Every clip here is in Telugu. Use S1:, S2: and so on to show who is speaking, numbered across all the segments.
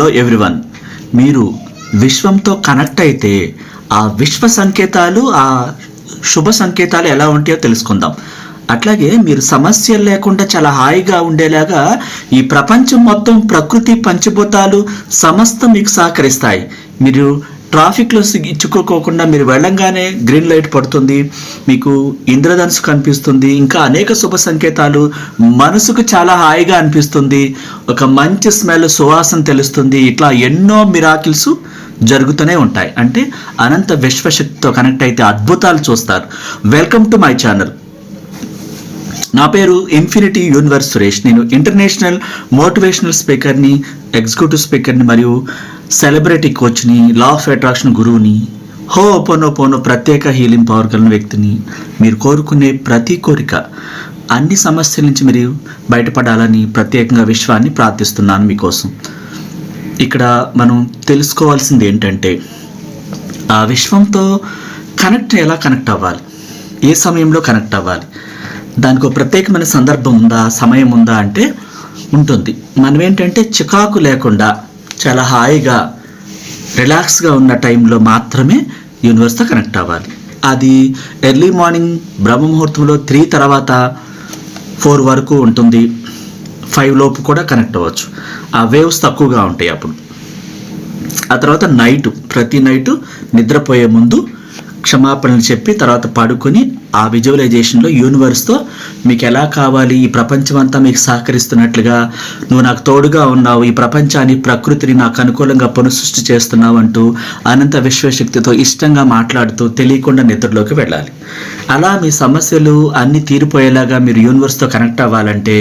S1: Hello everyone. మీరు విశ్వంతో కనెక్ట్ అయితే ఆ విశ్వ సంకేతాలు ఆ శుభ సంకేతాలు ఎలా ఉంటాయో తెలుసుకుందాం. అట్లాగే మీరు సమస్యలు లేకుండా చాలా హాయిగా ఉండేలాగా ఈ ప్రపంచం మొత్తం ప్రకృతి పంచభూతాలు సమస్త మీకు సహకరిస్తాయి. మీరు ట్రాఫిక్లో సి- ఇచ్చుకోకుండా మీరు వెళ్ళంగానే గ్రీన్ లైట్ పడుతుంది మీకు ఇంద్రధనుసు కనిపిస్తుంది ఇంకా అనేక శుభ సంకేతాలు మనసుకు చాలా హాయిగా అనిపిస్తుంది ఒక మంచి స్మెల్ సువాసన తెలుస్తుంది ఇట్లా ఎన్నో మిరాకిల్స్ జరుగుతూనే ఉంటాయి. అంటే అనంత విశ్వశక్తితో కనెక్ట్ అయితే అద్భుతాలు చూస్తారు. Welcome to my channel. నా పేరు ఇన్ఫినిటీ యూనివర్స్ సురేష్. నేను ఇంటర్నేషనల్ మోటివేషనల్ స్పీకర్ని ఎగ్జిక్యూటివ్ స్పీకర్ని మరియు సెలబ్రిటీ కోచ్ని లా ఆఫ్ అట్రాక్షన్ గురువుని హో పోనో పోనో ప్రత్యేక హీలింగ్ పవర్ కలిగిన వ్యక్తిని మీరు కోరుకునే ప్రతి కోరిక అన్ని సమస్యల నుంచి మీరు బయటపడాలని ప్రత్యేకంగా విశ్వాన్ని ప్రార్థిస్తున్నాను మీకోసం. ఇక్కడ మనం తెలుసుకోవాల్సింది ఏంటంటే ఆ విశ్వంతో కనెక్ట్ ఎలా కనెక్ట్ అవ్వాలి? ఏ సమయంలో కనెక్ట్ అవ్వాలి? దానికి ఒక ప్రత్యేకమైన సందర్భం ఉందా సమయం ఉందా అంటే ఉంటుంది. మనం ఏంటంటే చికాకు లేకుండా చాలా హాయిగా రిలాక్స్గా ఉన్న టైంలో మాత్రమే యూనివర్స్తో కనెక్ట్ అవ్వాలి. అది ఎర్లీ మార్నింగ్ బ్రహ్మ ముహూర్తంలో త్రీ తర్వాత ఫోర్ వరకు ఉంటుంది. ఫైవ్ లోపు కూడా కనెక్ట్ అవ్వచ్చు. ఆ వేవ్స్ తక్కువగా ఉంటాయి అప్పుడు. ఆ తర్వాత నైట్ ప్రతి నైటు నిద్రపోయే ముందు క్షమాపణలు చెప్పి తర్వాత పడుకొని ఆ విజువలైజేషన్లో యూనివర్స్తో మీకు ఎలా కావాలి? ఈ ప్రపంచం అంతా మీకు సహకరిస్తున్నట్లుగా నువ్వు నాకు తోడుగా ఉన్నావు. ఈ ప్రపంచాన్ని ప్రకృతిని నాకు అనుకూలంగా పునఃసృష్టి చేస్తున్నావు అంటూ అనంత విశ్వశక్తితో ఇష్టంగా మాట్లాడుతూ తెలియకుండా నిద్రలోకి వెళ్ళాలి. అలా మీ సమస్యలు అన్నీ తీరిపోయేలాగా మీరు యూనివర్స్తో కనెక్ట్ అవ్వాలంటే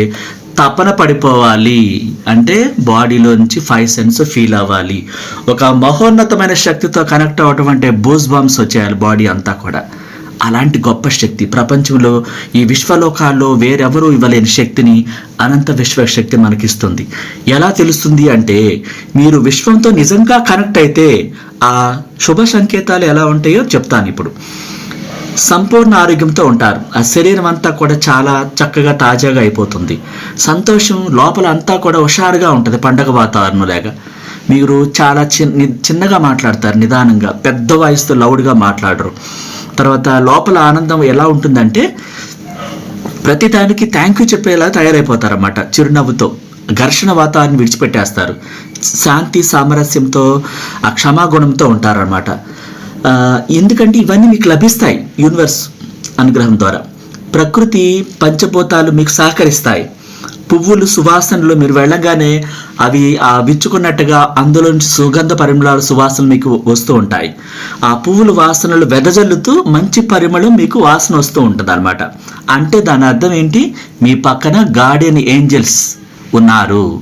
S1: తపన పడిపోవాలి అంటే బాడీలోంచి ఫైవ్ సెన్స్ ఫీల్ అవ్వాలి. ఒక మహోన్నతమైన శక్తితో కనెక్ట్ అవ్వటం అంటే బూస్ బాంబ్స్ వచ్చేయాలి బాడీ అంతా కూడా. అలాంటి గొప్ప శక్తి. ప్రపంచంలో ఈ విశ్వలోకాల్లో వేరెవరూ ఇవ్వలేని శక్తిని అనంత విశ్వశక్తి మనకిస్తుంది. ఎలా తెలుస్తుంది అంటే మీరు విశ్వంతో నిజంగా కనెక్ట్ అయితే ఆ శుభ సంకేతాలు ఎలా ఉంటాయో చెప్తాను ఇప్పుడు. సంపూర్ణ ఆరోగ్యంతో ఉంటారు. ఆ శరీరం అంతా కూడా చాలా చక్కగా తాజాగా అయిపోతుంది. సంతోషం లోపల అంతా కూడా హుషారుగా ఉంటుంది పండగ వాతావరణం లాగా మీరు చాలా చిన్న చిన్నగా మాట్లాడతారు నిదానంగా పెద్ద వాయిస్తో లౌడ్గా మాట్లాడరు. తర్వాత లోపల ఆనందం ఎలా ఉంటుందంటే ప్రతి దానికి థ్యాంక్ యూ చెప్పేలా తయారైపోతారన్నమాట చిరునవ్వుతో. ఘర్షణ వాతావరణం విడిచిపెట్టేస్తారు. శాంతి సామరస్యంతో ఆ క్షమాగుణంతో ఉంటారన్నమాట. ఎందుకంటే ఇవన్నీ మీకు లభిస్తాయి యూనివర్స్ అనుగ్రహం ద్వారా. ప్రకృతి పంచభూతాలు మీకు సహకరిస్తాయి. పువ్వులు సువాసనలు మీరు వెళ్ళగానే అవి ఆ విచ్చుకున్నట్టుగా అందులో నుంచి సుగంధ పరిమళాలు సువాసనలు మీకు వస్తూ ఉంటాయి. ఆ పువ్వుల వాసనలు వెదజల్లుతూ మంచి పరిమళం మీకు వాసన వస్తూ ఉంటుంది అనమాట అంటే దాని అర్థం ఏంటి? మీ పక్కన గార్డియన్ ఏంజల్స్ ఉన్నారు.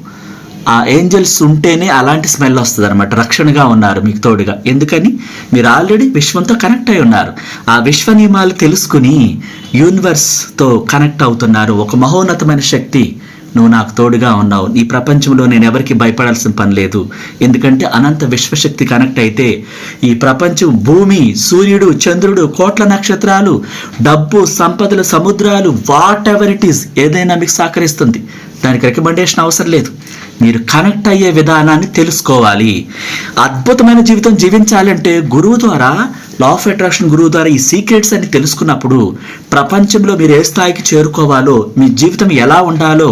S1: ఆ ఏంజల్స్ ఉంటేనే అలాంటి స్మెల్ వస్తుంది అనమాట రక్షణగా ఉన్నారు మీకు తోడుగా. ఎందుకని? మీరు ఆల్రెడీ విశ్వంతో కనెక్ట్ అయి ఉన్నారు. ఆ విశ్వ నియమాలు తెలుసుకుని యూనివర్స్తో కనెక్ట్ అవుతున్నారు. ఒక మహోన్నతమైన శక్తి నువ్వు నాకు తోడుగా ఉన్నావు. ఈ ప్రపంచంలో నేను ఎవరికి భయపడాల్సిన పని లేదు. ఎందుకంటే అనంత విశ్వశక్తి కనెక్ట్ అయితే ఈ ప్రపంచం భూమి సూర్యుడు చంద్రుడు కోట్ల నక్షత్రాలు డబ్బు సంపదలు సముద్రాలు వాట్ ఎవర్ ఇట్ ఈస్ ఏదైనా మీకు సహకరిస్తుంది. దానికి రికమెండేషన్ అవసరం లేదు. మీరు కనెక్ట్ అయ్యే విధానాన్ని తెలుసుకోవాలి. అద్భుతమైన జీవితం జీవించాలంటే గురువు ద్వారా లా ఆఫ్ అట్రాక్షన్ గురువు ద్వారా ఈ సీక్రెట్స్ అని తెలుసుకున్నప్పుడు ప్రపంచంలో మీరు ఏ స్థాయికి చేరుకోవాలో మీ జీవితం ఎలా ఉండాలో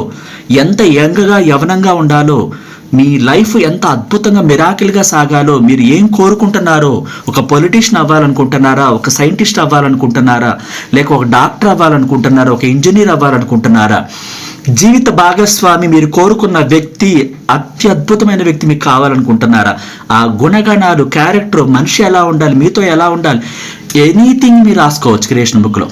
S1: ఎంత యంగగా యవనంగా ఉండాలో మీ లైఫ్ ఎంత అద్భుతంగా మిరాకిల్గా సాగాలో మీరు ఏం కోరుకుంటున్నారో ఒక పొలిటీషియన్ అవ్వాలనుకుంటున్నారా ఒక సైంటిస్ట్ అవ్వాలనుకుంటున్నారా లేక ఒక డాక్టర్ అవ్వాలనుకుంటున్నారా ఒక ఇంజనీర్ అవ్వాలనుకుంటున్నారా జీవిత భాగస్వామి మీరు కోరుకున్న వ్యక్తి అత్యద్భుతమైన వ్యక్తి మీకు కావాలనుకుంటున్నారా? ఆ గుణగణాలు క్యారెక్టర్ మనిషి ఎలా ఉండాలి మీతో ఎలా ఉండాలి ఎనీథింగ్ మీరు రాసుకోవచ్చు క్రియేషన్ బుక్లో.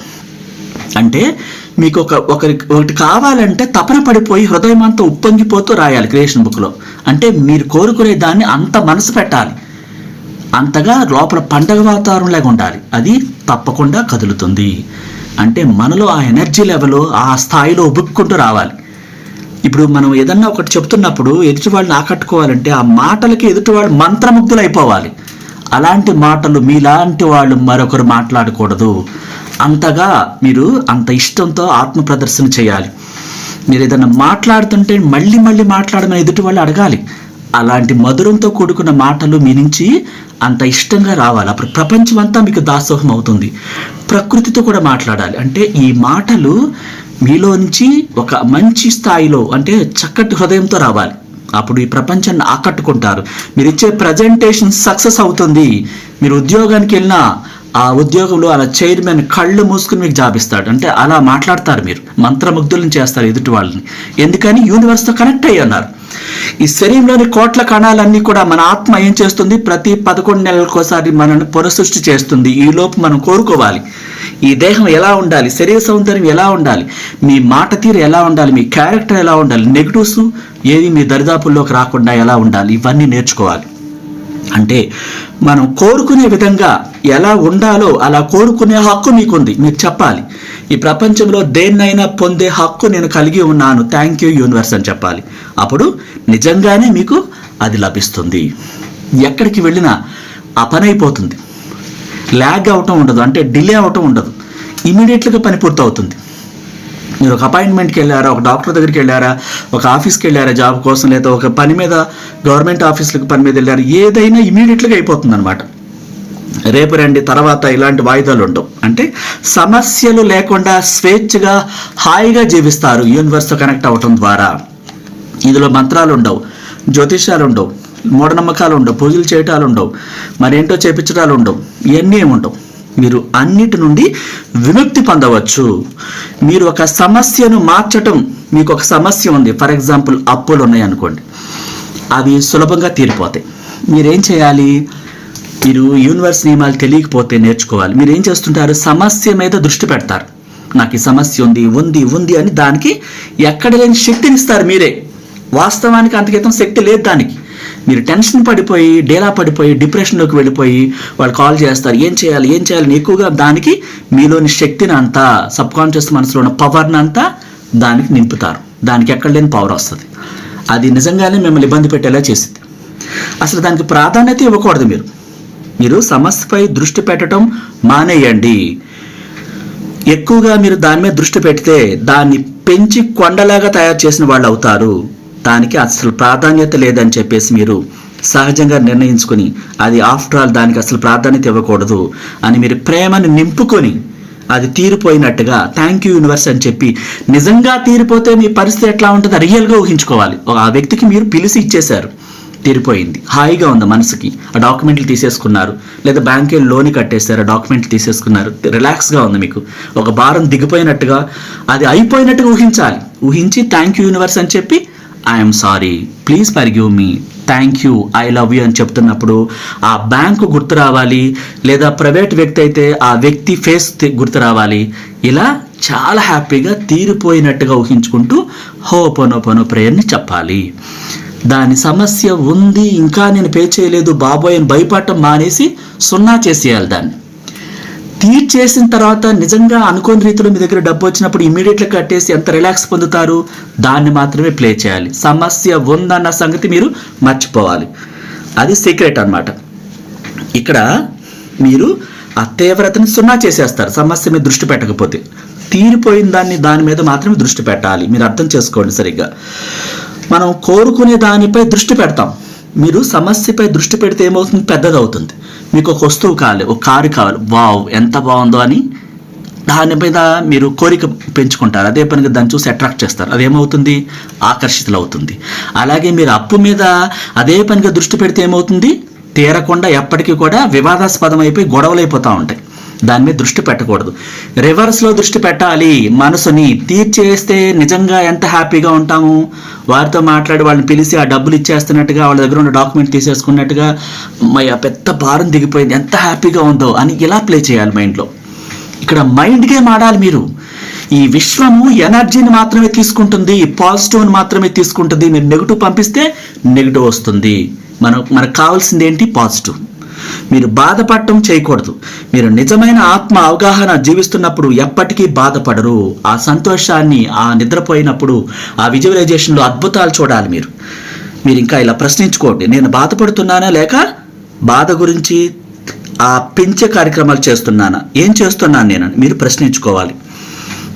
S1: అంటే మీకు ఒక ఒకరి ఒకటి కావాలంటే తపన పడిపోయి హృదయం అంతా ఉప్పొంగిపోతూ రాయాలి క్రియేషన్ బుక్లో. అంటే మీరు కోరుకునే దాన్ని అంత మనసు పెట్టాలి. అంతగా లోపల పండగ వాతావరణంలాగా ఉండాలి. అది తప్పకుండా కదులుతుంది. అంటే మనలో ఆ ఎనర్జీ లెవెల్ ఆ స్థాయిలో ఉబుక్కుంటూ రావాలి. ఇప్పుడు మనం ఏదన్నా ఒకటి చెప్తున్నప్పుడు ఎదుటివాళ్ళని ఆకట్టుకోవాలంటే ఆ మాటలకి ఎదుటివాళ్ళు మంత్రముగ్ధులు అయిపోవాలి అలాంటి మాటలు మీలాంటి వాళ్ళు మరొకరు మాట్లాడకూడదు. అంతగా మీరు అంత ఇష్టంతో ఆత్మ ప్రదర్శన చేయాలి. మీరు ఏదైనా మాట్లాడుతుంటే మళ్ళీ మళ్ళీ మాట్లాడమని ఎదుటి వాళ్ళు అడగాలి. అలాంటి మధురంతో కూడుకున్న మాటలు మీ నుంచి అంత ఇష్టంగా రావాలి. అప్పుడు ప్రపంచం అంతా మీకు దాసోహం అవుతుంది. ప్రకృతితో కూడా మాట్లాడాలి. అంటే ఈ మాటలు మీలో నుంచి ఒక మంచి స్థాయిలో అంటే చక్కటి హృదయంతో రావాలి. అప్పుడు ఈ ప్రపంచాన్ని ఆకట్టుకుంటారు. మీరు ఇచ్చే ప్రజెంటేషన్ సక్సెస్ అవుతుంది. మీరు ఉద్యోగానికి వెళ్ళినా ఆ ఉద్యోగంలో అలా చైర్మన్ కళ్ళు మూసుకుని మీకు జాబిస్తాడు అంటే అలా మాట్లాడతారు మీరు. మంత్రముగ్ధులను చేస్తారు ఎదుటి వాళ్ళని. ఎందుకని? యూనివర్స్తో కనెక్ట్ అయ్యి ఉన్నారు. ఈ శరీరంలోని కోట్ల కణాలన్నీ కూడా మన ఆత్మ ఏం చేస్తుంది? ప్రతి పదకొండు నెలలకోసారి మనల్ని పునఃసృష్టి చేస్తుంది. ఈ లోపు మనం కోరుకోవాలి. ఈ దేహం ఎలా ఉండాలి? శరీర సౌందర్యం ఎలా ఉండాలి? మీ మాట తీరు ఎలా ఉండాలి? మీ క్యారెక్టర్ ఎలా ఉండాలి? నెగిటివ్స్ ఏది మీ దరిదాపుల్లోకి రాకుండా ఎలా ఉండాలి? ఇవన్నీ నేర్చుకోవాలి. అంటే మనం కోరుకునే విధంగా ఎలా ఉండాలో అలా కోరుకునే హక్కు మీకుంది మీరు చెప్పాలి. ఈ ప్రపంచంలో దేన్నైనా పొందే హక్కు నేను కలిగి ఉన్నాను. థ్యాంక్ యూ యూనివర్స్ అని చెప్పాలి. అప్పుడు నిజంగానే మీకు అది లభిస్తుంది. ఎక్కడికి వెళ్ళినా ఆ పని అయిపోతుంది ల్యాగ్ అవటం ఉండదు అంటే డిలే అవటం ఉండదు. ఇమీడియట్గా పని పూర్తవుతుంది. మీరు ఒక అపాయింట్మెంట్కి వెళ్ళారా ఒక డాక్టర్ దగ్గరికి వెళ్ళారా ఒక ఆఫీస్కి వెళ్ళారా జాబ్ కోసం లేదా ఒక పని మీద గవర్నమెంట్ ఆఫీసులకు పని మీద వెళ్ళారు? ఏదైనా ఇమీడియట్గా అయిపోతుంది అనమాట రేపు రండి తర్వాత ఇలాంటి వాయిదాలు ఉండవు. అంటే సమస్యలు లేకుండా స్వేచ్ఛగా హాయిగా జీవిస్తారు. యూనివర్స్తో కనెక్ట్ అవ్వటం ద్వారా. ఇందులో మంత్రాలు ఉండవు జ్యోతిష్యాలు ఉండవు మూఢనమ్మకాలు ఉండవు పూజలు చేయటాలు ఉండవు మరేంటో చేపించడాలు ఉండవు ఇవన్నీ ఏమి ఉండవు మీరు అన్నిటి నుండి విముక్తి పొందవచ్చు. మీరు ఒక సమస్యను మార్చటం మీకు ఒక సమస్య ఉంది. ఫర్ ఎగ్జాంపుల్ అప్పులు ఉన్నాయి అనుకోండి. అవి సులభంగా తీరిపోతాయి. మీరేం చేయాలి? మీరు యూనివర్స్ నియమాలు తెలియకపోతే నేర్చుకోవాలి. మీరు ఏం చేస్తుంటారు? సమస్య మీద దృష్టి పెడతారు. నాకు ఈ సమస్య ఉంది ఉంది ఉంది అని దానికి ఎక్కడ లేని శక్తిని ఇస్తారు మీరే. వాస్తవానికి అంతకితం శక్తి లేదు దానికి. మీరు టెన్షన్ పడిపోయి డేలా పడిపోయి డిప్రెషన్లోకి వెళ్ళిపోయి వాళ్ళు కాల్ చేస్తారు ఏం చేయాలి ఏం చేయాలని ఎక్కువగా దానికి మీలోని శక్తిని అంతా సబ్ కాన్షియస్ మనసులో ఉన్న పవర్ని అంతా దానికి నింపుతారు. దానికి ఎక్కడ లేని పవర్ వస్తుంది. అది నిజంగానే మిమ్మల్ని ఇబ్బంది పెట్టేలా చేసింది. అసలు దానికి ప్రాధాన్యత ఇవ్వకూడదు మీరు. మీరు సమస్యపై దృష్టి పెట్టడం మానేయండి. ఎక్కువగా మీరు దాని మీద దృష్టి పెడితే దాన్ని పెంచి కొండలాగా తయారు చేసిన వాళ్ళు అవుతారు. దానికి అసలు ప్రాధాన్యత లేదని చెప్పేసి మీరు సహజంగా నిర్ణయించుకొని అది ఆఫ్టర్ ఆల్ దానికి అసలు ప్రాధాన్యత ఇవ్వకూడదు అని మీరు ప్రేమను నింపుకొని అది తీరిపోయినట్టుగా థ్యాంక్ యూ యూనివర్స్ అని చెప్పి నిజంగా తీరిపోతే మీ పరిస్థితి ఎట్లా ఉంటుందో రియల్గా ఊహించుకోవాలి. ఆ వ్యక్తికి మీరు పిలిచి ఇచ్చేశారు. తీరిపోయింది. హాయిగా ఉంది మనసుకి. ఆ డాక్యుమెంట్లు తీసేసుకున్నారు. లేదా బ్యాంకే లోన్ కట్టేశారు ఆ డాక్యుమెంట్లు తీసేసుకున్నారు. రిలాక్స్గా ఉంది మీకు. ఒక భారం దిగిపోయినట్టుగా అది అయిపోయినట్టుగా ఊహించాలి. ఊహించి థ్యాంక్ యూ యూనివర్స్ అని చెప్పి I'm sorry please give me thank you I love you అని చెప్తున్నప్పుడు ఆ బ్యాంకు గుర్తు రావాలి. లేదా ప్రైవేట్ వ్యక్తి అయితే ఆ వ్యక్తి ఫేస్ గుర్తు రావాలి. ఇలా చాలా హ్యాపీగా తీరిపోయినట్టుగా ఊహించుకుంటూ హోపోనోపోనో ప్రేయర్ని చెప్పాలి. దాని సమస్య ఉంది. ఇంకా నేను పే చేయలేదు. బాబోయ్ అని భయపడటం మానేసి సున్నా చేసేయాలి దాన్ని. తీర్చేసిన తర్వాత నిజంగా అనుకోని రీతిలో మీ దగ్గర డబ్బు వచ్చినప్పుడు ఇమీడియట్గా కట్టేసి ఎంత రిలాక్స్ పొందుతారు? దాన్ని మాత్రమే ప్లే చేయాలి. సమస్య ఉందన్న సంగతి మీరు మర్చిపోవాలి. అది సీక్రెట్ అన్నమాట. ఇక్కడ మీరు ఆ తీవ్రతని సున్నా చేసేస్తారు. సమస్య మీద దృష్టి పెట్టకపోతే. తీరిపోయిన దాన్ని దాని మీద మాత్రమే దృష్టి పెట్టాలి. మీరు అర్థం చేసుకోండి సరిగ్గా. మనం కోరుకునే దానిపై దృష్టి పెడతాం. మీరు సమస్యపై దృష్టి పెడితే ఏమవుతుంది? పెద్దది అవుతుంది మీకు ఒక వస్తువు కావాలి ఒక కారు కావాలి. వావ్ ఎంత బాగుందో అని దాని మీద మీరు కోరిక పెంచుకుంటారు. అదే పనిగా దాన్ని చూసి అట్రాక్ట్ చేస్తారు. అదేమవుతుంది ఆకర్షితులు అవుతుంది అలాగే మీరు అప్పు మీద అదే పనిగా దృష్టి పెడితే ఏమవుతుంది? తీరకుండా ఎప్పటికీ కూడా వివాదాస్పదం అయిపోయి గొడవలు అయిపోతూ ఉంటాయి. దాని మీద దృష్టి పెట్టకూడదు. రివర్స్లో దృష్టి పెట్టాలి. మనసుని తీర్చేస్తే నిజంగా ఎంత హ్యాపీగా ఉంటాము? వారితో మాట్లాడి వాళ్ళని పిలిచి ఆ డబ్బులు ఇచ్చేస్తున్నట్టుగా వాళ్ళ దగ్గర ఉన్న డాక్యుమెంట్ తీసేసుకున్నట్టుగా ఆ పెద్ద భారం దిగిపోయింది. ఎంత హ్యాపీగా ఉందో అని ఇలా ప్లే చేయాలి మైండ్లో. ఇక్కడ మైండ్ గేమ్ ఆడాలి మీరు. ఈ విశ్వము ఎనర్జీని మాత్రమే తీసుకుంటుంది. పాజిటివ్ని మాత్రమే తీసుకుంటుంది. మీరు నెగిటివ్ పంపిస్తే నెగిటివ్ వస్తుంది. మనం మనకు కావాల్సింది ఏంటి? పాజిటివ్. మీరు బాధపడటం చేయకూడదు. మీరు నిజమైన ఆత్మ అవగాహన జీవిస్తున్నప్పుడు ఎప్పటికీ బాధపడరు. ఆ సంతోషాన్ని ఆ నిద్రపోయినప్పుడు ఆ విజువలైజేషన్లో అద్భుతాలు చూడాలి మీరు. మీరు ఇంకా ఇలా ప్రశ్నించుకోండి. నేను బాధపడుతున్నానా లేక బాధ గురించి ఆ పెంచే కార్యక్రమాలు చేస్తున్నానా? ఏం చేస్తున్నాను నేను? మీరు ప్రశ్నించుకోవాలి.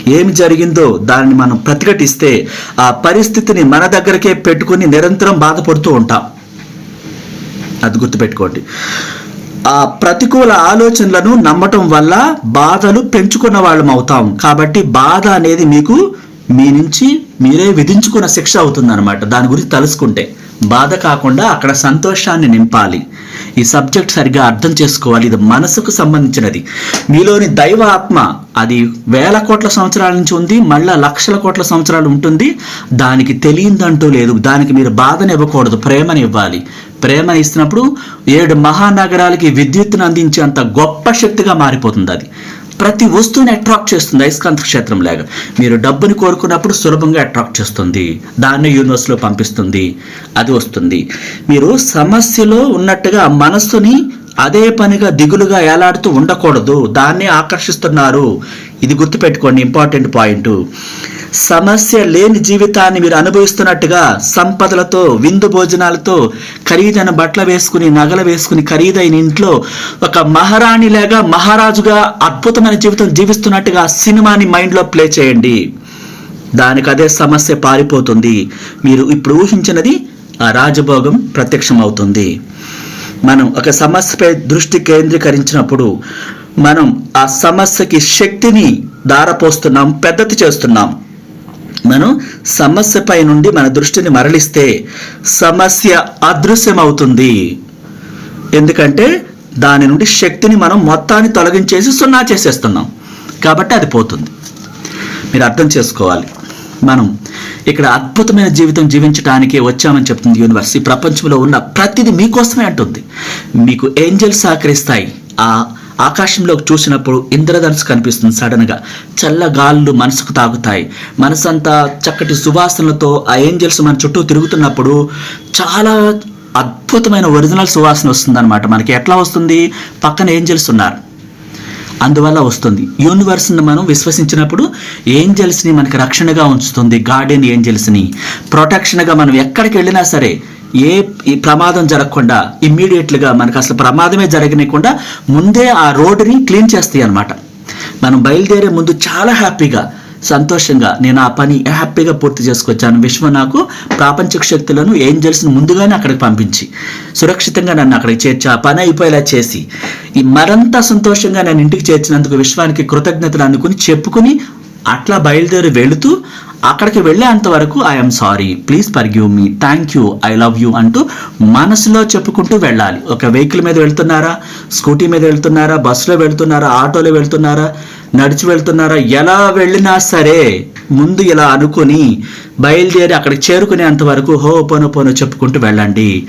S1: ఏమి జరిగిందో దాన్ని మనం ప్రతిఘటిస్తే ఆ పరిస్థితిని మన దగ్గరకే పెట్టుకుని నిరంతరం బాధపడుతూ ఉంటాం. అది గుర్తుపెట్టుకోండి. ఆ ప్రతికూల ఆలోచనలను నమ్మటం వల్ల బాధలు పెంచుకున్న వాళ్ళం అవుతాం. కాబట్టి బాధ అనేది మీకు మీ నుంచి మీరే విధించుకున్న శిక్ష అవుతుందన్నమాట. దాని గురించి తలుసుకుంటే. బాధ కాకుండా అక్కడ సంతోషాన్ని నింపాలి. ఈ సబ్జెక్ట్ సరిగా అర్థం చేసుకోవాలి. ఇది మనసుకు సంబంధించినది. మీలోని దైవ ఆత్మ అది వేల కోట్ల సంవత్సరాల నుంచి ఉంది మళ్ళా లక్షల కోట్ల సంవత్సరాలు ఉంటుంది. దానికి తెలియదంటూ లేదు. దానికి మీరు బాధని ఇవ్వకూడదు ప్రేమని ఇవ్వాలి. ప్రేమ ఇస్తున్నప్పుడు ఏడు మహానగరాలకి విద్యుత్తును అందించేంత గొప్ప శక్తిగా మారిపోతుంది అది. ప్రతి వస్తువుని అట్రాక్ట్ చేస్తుంది అయస్కాంత క్షేత్రం లాగా. మీరు డబ్బుని కోరుకున్నప్పుడు సులభంగా అట్రాక్ట్ చేస్తుంది. దాన్ని యూనివర్స్లో పంపిస్తుంది. అది వస్తుంది. మీరు సమస్యలో ఉన్నట్టుగా మనస్సుని అదే పనిగా దిగులుగా ఏలాడుతూ ఉండకూడదు. దాన్ని ఆకర్షిస్తున్నారు. ఇది గుర్తుపెట్టుకోండి ఇంపార్టెంట్ పాయింట్. సమస్య లేని జీవితాన్ని మీరు అనుభవిస్తున్నట్టుగా సంపదలతో విందు భోజనాలతో ఖరీదైన బట్టలు వేసుకుని నగలు వేసుకుని ఖరీదైన ఇంట్లో ఒక మహారాణిలాగా మహారాజుగా అద్భుతమైన జీవితం జీవిస్తున్నట్టుగా సినిమాని మైండ్లో ప్లే చేయండి. దానికి అదే సమస్య పారిపోతుంది. మీరు ఇప్పుడు ఊహించినది ఆ రాజభోగం ప్రత్యక్షమవుతుంది. మనం ఒక సమస్యపై దృష్టి కేంద్రీకరించినప్పుడు మనం ఆ సమస్యకి శక్తిని దారపోస్తున్నాం పెద్దది చేస్తున్నాం. మనం సమస్యపై నుండి మన దృష్టిని మరలిస్తే సమస్య అదృశ్యమవుతుంది. ఎందుకంటే దాని నుండి శక్తిని మనం మొత్తాన్ని తొలగించేసి సున్నా చేసేస్తున్నాం. కాబట్టి అది పోతుంది. మీరు అర్థం చేసుకోవాలి. మనం ఇక్కడ అద్భుతమైన జీవితం జీవించడానికి వచ్చామని చెప్తుంది యూనివర్స్. ఈ ప్రపంచంలో ఉన్న ప్రతిదీ మీకోసమే అంటుంది. మీకు ఏంజల్స్ సహకరిస్తాయి. ఆ ఆకాశంలోకి చూసినప్పుడు ఇంద్రధనుసు కనిపిస్తుంది సడన్గా చల్ల గాళ్ళు మనసుకు తాగుతాయి మనసంతా చక్కటి సువాసనలతో ఆ ఏంజల్స్ మన చుట్టూ తిరుగుతున్నప్పుడు చాలా అద్భుతమైన ఒరిజినల్ సువాసన వస్తుందన్నమాట. మనకి ఎట్లా వస్తుంది? పక్కన ఏంజల్స్ ఉన్నారు. అందువల్ల వస్తుంది. యూనివర్స్ని మనం విశ్వసించినప్పుడు ఏంజల్స్ని మనకి రక్షణగా ఉంచుతుంది. గార్డెన్ ఏంజల్స్ని. ప్రొటెక్షన్గా మనం ఎక్కడికి వెళ్ళినా సరే ఏ ఈ ప్రమాదం జరగకుండా ఇమ్మీడియట్లుగా మనకు అసలు ప్రమాదమే జరగనీయకుండా ముందే ఆ రోడ్డుని క్లీన్ చేస్తాయి అన్నమాట. మనం బయలుదేరే ముందు చాలా హ్యాపీగా సంతోషంగా నేను ఆ పని హ్యాపీగా పూర్తి చేసుకొచ్చాను. విశ్వ నాకు ప్రాపంచిక శక్తులను ఏంజల్స్ని ముందుగానే అక్కడికి పంపించి సురక్షితంగా నన్ను అక్కడికి చేర్చి ఆ పని అయిపోయేలా చేసి ఈ మరంత సంతోషంగా నేను ఇంటికి చేర్చినందుకు విశ్వానికి కృతజ్ఞతలు అనుకుని చెప్పుకుని అట్లా బయలుదేరి వెళుతూ అక్కడికి వెళ్ళేంత వరకు I'm sorry please forgive me thank you I love you అంటూ మనసులో చెప్పుకుంటూ వెళ్ళాలి. ఒక వెహికల్ మీద వెళ్తున్నారా? స్కూటీ మీద వెళ్తున్నారా? బస్సులో వెళ్తున్నారా? ఆటోలో వెళ్తున్నారా? నడిచి వెళ్తున్నారా? ఎలా వెళ్ళినా సరే ముందు ఇలా అనుకొని బయలుదేరి అక్కడికి చేరుకునేంత వరకు హో పోను పోను చెప్పుకుంటూ వెళ్ళండి.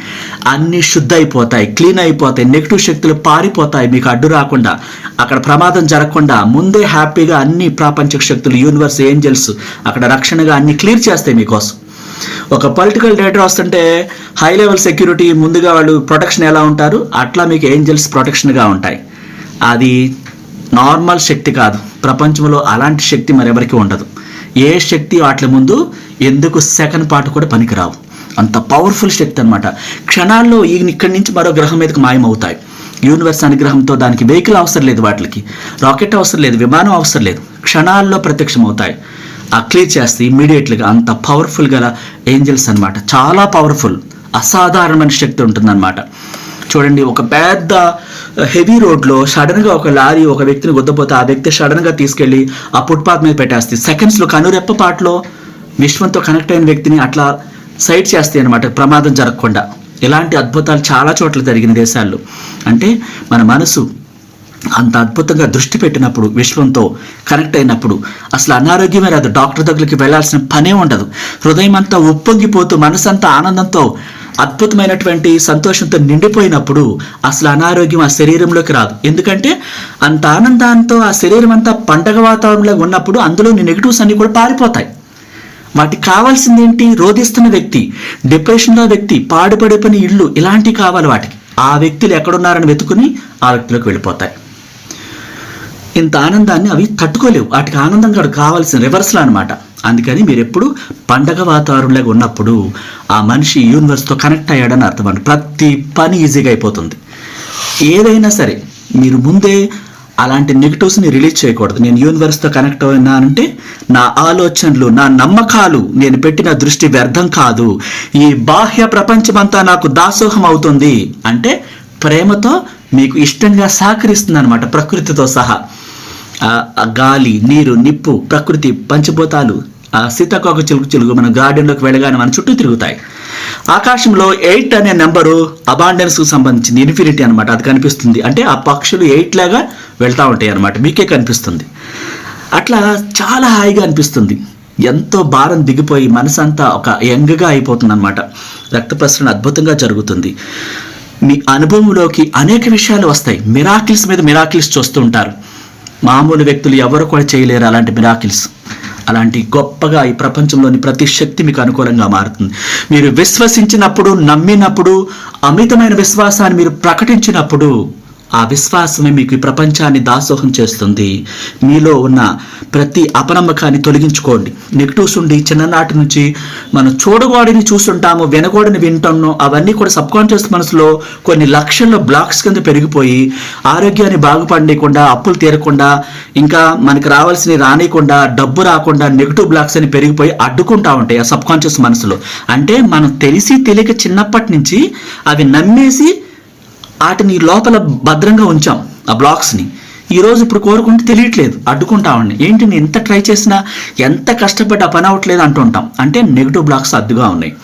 S1: అన్నీ శుద్ధ అయిపోతాయి క్లీన్ అయిపోతాయి నెగిటివ్ శక్తులు పారిపోతాయి మీకు అడ్డు రాకుండా అక్కడ ప్రమాదం జరగకుండా ముందే హ్యాపీగా అన్ని ప్రాపంచిక శక్తులు యూనివర్స్ ఏంజల్స్ అక్కడ రక్షణగా అన్ని క్లియర్ చేస్తాయి మీకోసం. ఒక పొలిటికల్ డేటా వస్తుంటే హై లెవెల్ సెక్యూరిటీ ముందుగా వాళ్ళు ప్రొటెక్షన్ ఎలా ఉంటారు? అట్లా మీకు ఏంజల్స్ ప్రొటెక్షన్గా ఉంటాయి. అది నార్మల్ శక్తి కాదు. ప్రపంచంలో అలాంటి శక్తి మరెవరికి ఉండదు. ఏ శక్తి వాటి ముందు ఎందుకు సెకండ్ పార్ట్ కూడా పనికిరావు. అంత పవర్ఫుల్ శక్తి అనమాట క్షణాల్లో ఈ ఇక్కడి నుంచి మరో గ్రహం మీదకి మాయమవుతాయి. యూనివర్స్ అనుగ్రహంతో దానికి వెహికల్ అవసరం లేదు వాటికి. రాకెట్ అవసరం లేదు విమానం అవసరం లేదు. క్షణాల్లో ప్రత్యక్షమవుతాయి. ఆ క్లియర్ చేస్తే ఇమ్మీడియట్లీగా అంత పవర్ఫుల్ గల ఏంజల్స్ అన్నమాట. చాలా పవర్ఫుల్ అసాధారణమైన శక్తి ఉంటుందన్నమాట. చూడండి ఒక పెద్ద హెవీ రోడ్లో సడన్గా ఒక లారీ ఒక వ్యక్తిని గుద్దపోతే ఆ వ్యక్తి సడన్గా తీసుకెళ్ళి ఆ ఫుట్పాత్ మీద పెట్టేస్తుంది సెకండ్స్లో కనురెప్ప పాటలో విశ్వంతో కనెక్ట్ అయిన వ్యక్తిని అట్లా సైడ్ చేస్తాయి అనమాట ప్రమాదం జరగకుండా. ఇలాంటి అద్భుతాలు చాలా చోట్ల జరిగిన దేశాల్లో. అంటే మన మనసు అంత అద్భుతంగా దృష్టి పెట్టినప్పుడు విశ్వంతో కనెక్ట్ అయినప్పుడు అసలు అనారోగ్యమే రాదు. డాక్టర్ దగ్గరికి వెళ్ళాల్సిన పనే ఉండదు. హృదయం అంతా ఉప్పొంగిపోతూ మనసంతా ఆనందంతో అద్భుతమైనటువంటి సంతోషంతో నిండిపోయినప్పుడు అసలు అనారోగ్యం ఆ శరీరంలోకి రాదు. ఎందుకంటే అంత ఆనందంతో ఆ శరీరం అంతా పండగ వాతావరణంలో ఉన్నప్పుడు అందులోని నెగిటివ్స్ అన్ని కూడా పారిపోతాయి. వాటికి కావాల్సింది ఏంటి? రోధిస్తున్న వ్యక్తి డిప్రెషన్లో వ్యక్తి పాడుపడే పని ఇలాంటివి కావాలి వాటికి. ఆ వ్యక్తులు ఎక్కడున్నారని వెతుకుని ఆ వ్యక్తిలోకి వెళ్ళిపోతాయి. ఇంత ఆనందాన్ని అవి తట్టుకోలేవు. వాటికి ఆనందం కాదు కావాల్సిన రివర్స్లో అనమాట అందుకని మీరు ఎప్పుడు పండగ వాతావరణంలో ఉన్నప్పుడు ఆ మనిషి యూనివర్స్తో కనెక్ట్ అయ్యాడని అర్థం అండి ప్రతి పని ఈజీగా అయిపోతుంది. ఏదైనా సరే మీరు ముందే అలాంటి నెగిటివ్స్ని రిలీజ్ చేయకూడదు. నేను యూనివర్స్తో కనెక్ట్ అయినానంటే నా ఆలోచనలు నా నమ్మకాలు నేను పెట్టిన దృష్టి వ్యర్థం కాదు. ఈ బాహ్య ప్రపంచమంతా నాకు దాసోహం అవుతుంది. అంటే ప్రేమతో మీకు ఇష్టంగా సహకరిస్తుంది అనమాట ప్రకృతితో సహా. గాలి నీరు నిప్పు ప్రకృతి పంచభూతాలు ఆ సీతాకోక చిలుగు చిలుగు మన గార్డెన్లోకి వెళ్ళగానే మన చుట్టూ తిరుగుతాయి. ఆకాశంలో ఎయిట్ అనే నెంబరు అబాండెన్స్కు సంబంధించింది ఇన్ఫినిటీ అనమాట అది కనిపిస్తుంది. అంటే ఆ పక్షులు ఎయిట్ లాగా వెళ్తూ ఉంటాయి అనమాట మీకే కనిపిస్తుంది. అట్లా చాలా హాయిగా అనిపిస్తుంది. ఎంతో భారం దిగిపోయి మనసంతా ఒక యంగ్గా అయిపోతుంది అనమాట రక్త ప్రసరణ అద్భుతంగా జరుగుతుంది. మీ అనుభవంలోకి అనేక విషయాలు వస్తాయి. మిరాకిల్స్ మీద మిరాకిల్స్ చూస్తూ ఉంటారు. మామూలు వ్యక్తులు ఎవరు కూడా చేయలేరు అలాంటి మిరాకిల్స్ అలాంటి గొప్పగా ఈ ప్రపంచంలోని ప్రతి శక్తి మీకు అనుకూలంగా మారుతుంది. మీరు విశ్వసించినప్పుడు నమ్మినప్పుడు అమితమైన విశ్వాసాన్ని మీరు ప్రకటించినప్పుడు ఆ విశ్వాసమే మీకు ఈ ప్రపంచాన్ని దాసోహం చేస్తుంది. మీలో ఉన్న ప్రతి అపనమ్మకాన్ని తొలగించుకోండి. నెగిటివ్స్ ఉండి చిన్ననాటి నుంచి మనం చూడగోడిని చూస్తుంటాము వినగోడని వింటాము అవన్నీ కూడా సబ్ కాన్షియస్ మనసులో కొన్ని లక్షల్లో బ్లాక్స్ కింద పెరిగిపోయి ఆరోగ్యాన్ని బాగుపడకుండా అప్పులు తీరకుండా ఇంకా మనకి రావాల్సినవి రానియకుండా డబ్బు రాకుండా నెగిటివ్ బ్లాక్స్ అని పెరిగిపోయి అడ్డుకుంటా ఉంటాయి ఆ సబ్ కాన్షియస్ మనసులో. అంటే మనం తెలిసి తెలియక చిన్నప్పటి నుంచి అవి నమ్మేసి వాటిని లోపల భద్రంగా ఉంచాం ఆ బ్లాక్స్ని. ఈరోజు ఇప్పుడు కోరుకుంటే తెలియట్లేదు అడ్డుకుంటామండి ఏంటి నేను ఎంత ట్రై చేసినా ఎంత కష్టపడి ఆ పని అవ్వట్లేదు అంటుంటాం. అంటే నెగిటివ్ బ్లాక్స్ అద్దుగా ఉన్నాయి.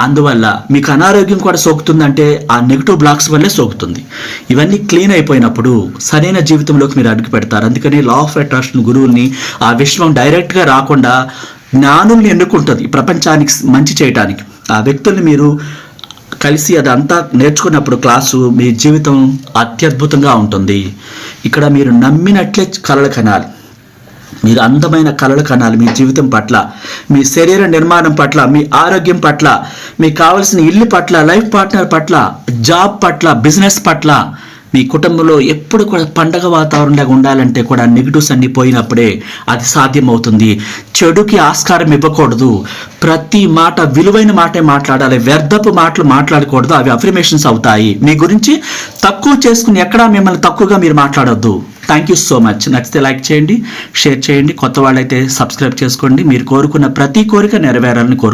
S1: అందువల్ల మీకు అనారోగ్యం కూడా సోకుతుందంటే ఆ నెగిటివ్ బ్లాక్స్ వల్లే సోకుతుంది. ఇవన్నీ క్లీన్ అయిపోయినప్పుడు సరైన జీవితంలోకి మీరు అడుగు పెడతారు. అందుకని లా ఆఫ్ అట్రాక్షన్ గురువుల్ని ఆ విశ్వం డైరెక్ట్గా రాకుండా జ్ఞానుల్ని ఎన్నుకుంటుంది ఈ ప్రపంచానికి మంచి చేయటానికి. ఆ వ్యక్తుల్ని మీరు కలిసి అదంతా నేర్చుకున్నప్పుడు క్లాసు మీ జీవితం అత్యద్భుతంగా ఉంటుంది. ఇక్కడ మీరు నమ్మినట్లే కలలు కనాలి. మీరు అందమైన కళలు కనాలి మీ జీవితం పట్ల మీ శరీర నిర్మాణం పట్ల మీ ఆరోగ్యం పట్ల మీకు కావలసిన ఇల్లు పట్ల లైఫ్ పార్ట్నర్ పట్ల జాబ్ పట్ల బిజినెస్ పట్ల మీ కుటుంబంలో ఎప్పుడు కూడా పండగ వాతావరణంగా ఉండాలంటే కూడా నెగిటివ్స్ అన్ని పోయినప్పుడే అది సాధ్యమవుతుంది. చెడుకి ఆస్కారం ఇవ్వకూడదు. ప్రతి మాట విలువైన మాటే మాట్లాడాలి. వ్యర్థపు మాటలు మాట్లాడకూడదు. అవి అఫర్మేషన్స్ అవుతాయి. మీ గురించి తక్కువ చేసుకుని ఎక్కడా మిమ్మల్ని తక్కువగా మీరు మాట్లాడొద్దు. థ్యాంక్ యూ సో మచ్ నచ్చితే లైక్ చేయండి షేర్ చేయండి. కొత్త వాళ్ళైతే సబ్స్క్రైబ్ చేసుకోండి. మీరు కోరుకున్న ప్రతి కోరిక నెరవేరాలని కోరుకు